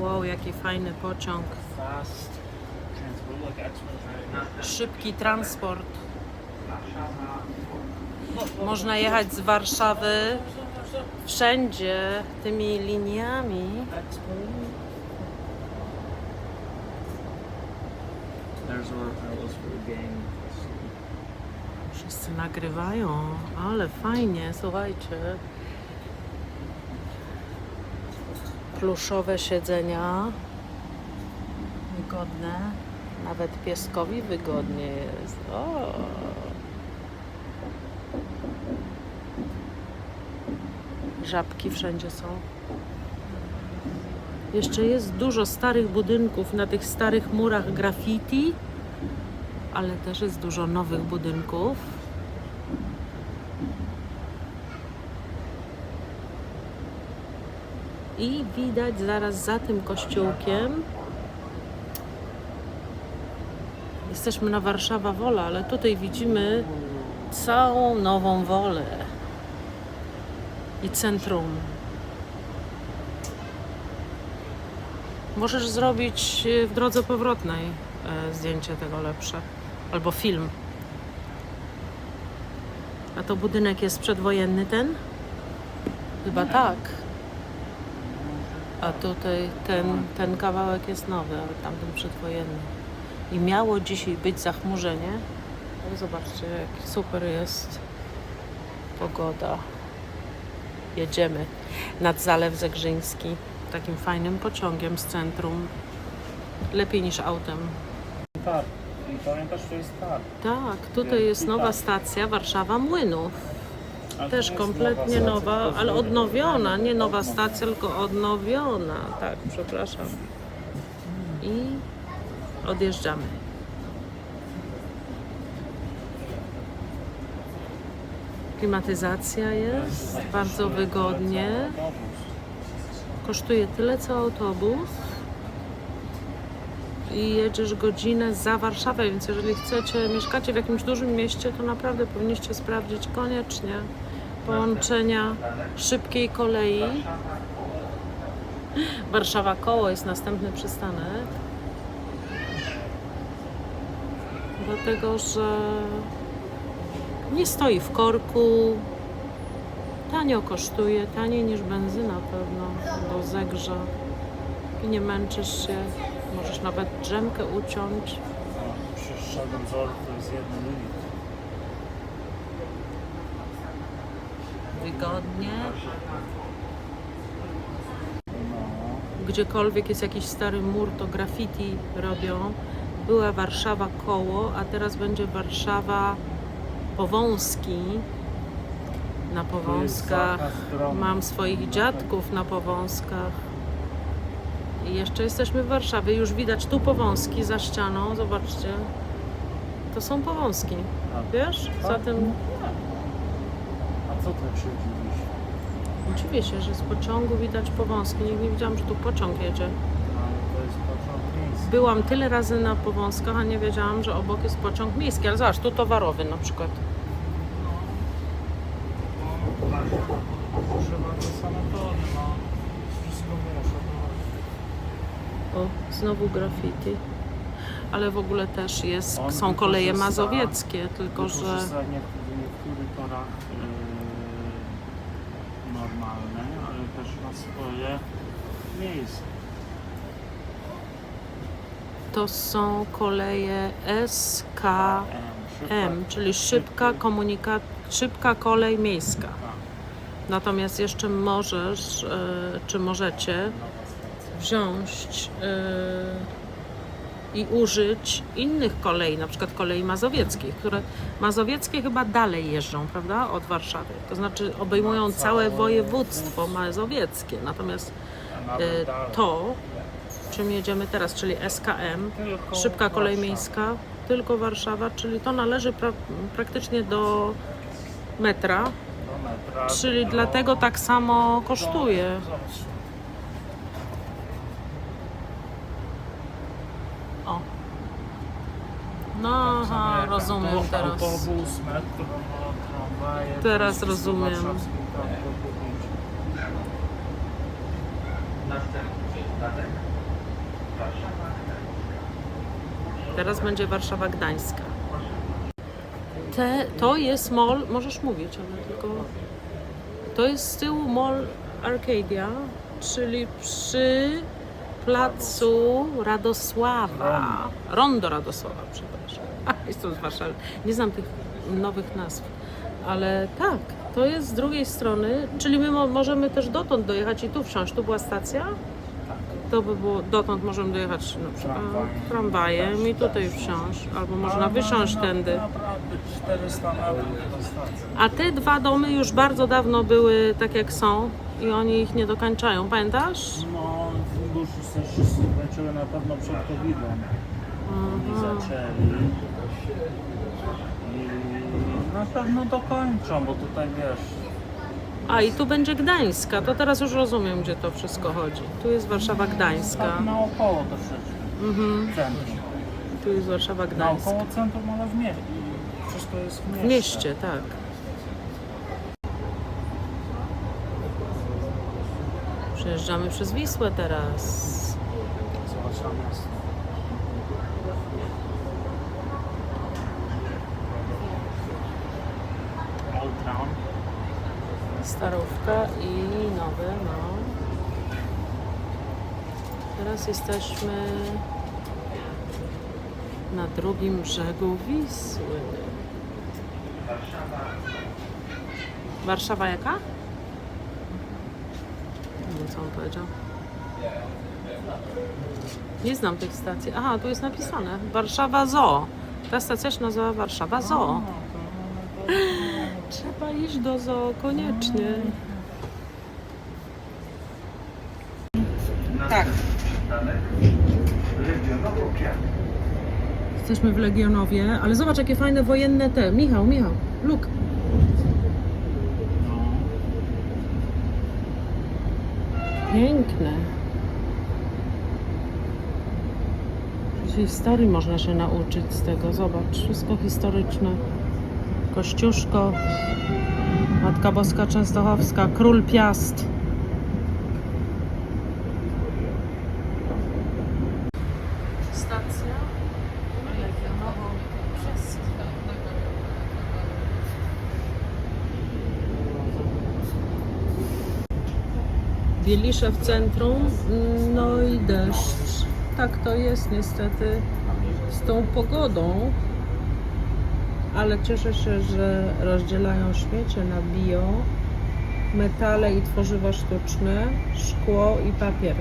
Wow, jaki fajny pociąg. Szybki transport. Można jechać z Warszawy wszędzie tymi liniami. Wszyscy nagrywają, ale fajnie, słuchajcie. Pluszowe siedzenia. Wygodne. Nawet pieskowi wygodnie jest. O. Żabki wszędzie są. Jeszcze jest dużo starych budynków na tych starych murach graffiti ale też jest dużo nowych budynków. I widać zaraz za tym kościółkiem. Jesteśmy na Warszawa Wola, ale tutaj widzimy całą nową wolę i centrum. Możesz zrobić e, w drodze powrotnej e, zdjęcie tego lepsze albo film. A to budynek jest przedwojenny ten? Chyba tak. A tutaj ten, ten kawałek jest nowy, ale tamten przedwojenny. I miało dzisiaj być zachmurzenie. Ale zobaczcie, jak super jest pogoda. Jedziemy nad Zalew Zegrzyński takim fajnym pociągiem z centrum. Lepiej niż autem. Tak. I pamiętasz, to jest tak. Tak, tutaj jest nowa stacja Warszawa Młynów. Też kompletnie nowa, ale odnowiona. Nie nowa stacja, tylko odnowiona. Tak, przepraszam. I odjeżdżamy. Klimatyzacja jest, bardzo wygodnie. Kosztuje tyle co autobus i jedziesz godzinę za Warszawę, więc jeżeli chcecie, mieszkacie w jakimś dużym mieście, to naprawdę powinniście sprawdzić koniecznie połączenia szybkiej kolei. Warszawa Koło jest następny przystanek. Dlatego, że nie stoi w korku, tanio kosztuje, taniej niż benzyna pewno do zegrza i nie męczysz się, możesz nawet drzemkę uciąć. Przy Szadenzor to jest jedna linia. Wygodnie. No. Gdziekolwiek jest jakiś stary mur, to graffiti robią. Była Warszawa koło, a teraz będzie Warszawa Powązki. Na Powązkach. Mam swoich dziadków na Powązkach. I jeszcze jesteśmy w Warszawie. Już widać tu Powązki za ścianą. Zobaczcie. To są Powązki. Wiesz? Za tym a co tak się dziwisz? się, że z pociągu widać Powązki. Nigdy nie widziałam, że tu pociąg jedzie. Ale to jest pociąg miejski. Byłam tyle razy na Powązkach, a nie wiedziałam, że obok jest pociąg miejski. Ale zobacz, tu towarowy na przykład. Trzeba to sanatory, no. Wszystko muszę. No. O, znowu graffiti. Ale w ogóle też jest, On są koleje mazowieckie, tylko że Wykorzysta nie- w niektórych torach yy, normalne, ale też ma swoje miejsce. to są koleje SKM, czyli szybka komunikat, szybka kolej miejska. Natomiast jeszcze możesz, e, czy możecie wziąć e, i użyć innych kolei, na przykład kolei mazowieckich, które mazowieckie chyba dalej jeżdżą, prawda, od Warszawy. To znaczy obejmują całe województwo mazowieckie. Natomiast dalej. to, czym jedziemy teraz, czyli SKM, szybka kolej miejska, tylko Warszawa, czyli to należy pra praktycznie do metra, czyli dlatego tak samo kosztuje. Zobacz. O. No, aha, rozumiem auto- teraz. Autobus, metro, tramwaje. Teraz to rozumiem. Teraz będzie Warszawa Gdańska. Te, to jest mall, możesz mówić, ale tylko. To jest z tyłu mall Arcadia, czyli przy placu Radosława. Rondo Radosława, przepraszam. A, jestem z Warszawy. Nie znam tych nowych nazw, ale tak, to jest z drugiej strony, czyli my mo- możemy też dotąd dojechać i tu wsiąść. Tu była stacja? To by było, dotąd możemy dojechać na przykład Tramwajem. i tutaj wsiąść, albo można wysiąść tędy. Naprawdę 400 metrów do stacji. A te dwa domy już bardzo dawno były tak jak są i oni ich nie dokańczają, pamiętasz? No, też się skończyły na pewno przed COVID-em. Oni Mhm. zaczęli. I na pewno dokończą, bo tutaj wiesz, A i tu będzie Gdańska, to teraz już rozumiem, gdzie to wszystko chodzi. Tu jest Warszawa Gdańska. tak naokoło troszeczkę. Mhm. Centrum. Tu jest Warszawa Gdańska. Naokoło centrum, ale w mieście. Wszystko jest w mieście. W mieście, tak. Przejeżdżamy przez Wisłę teraz. Starówka i nowe, no. Teraz jesteśmy na drugim brzegu Wisły. Warszawa jaka? Nie wiem, co on powiedział. Nie znam tych stacji. Aha, tu jest napisane. Warszawa Zoo. Ta stacja się nazywa Warszawa Zoo. Trzeba iść do zoo koniecznie. Tak. Jesteśmy w Legionowie, ale zobacz jakie fajne wojenne te. Michał, Michał, look. Piękne. Historii można się nauczyć z tego. Zobacz, wszystko historyczne. Kościuszko, Matka Boska Częstochowska, Król Piast. Stacja Legionowo Wielisze w centrum, no i deszcz. Tak to jest niestety z tą pogodą, ale cieszę się, że rozdzielają śmiecie na bio, metale i tworzywa sztuczne, szkło i papier.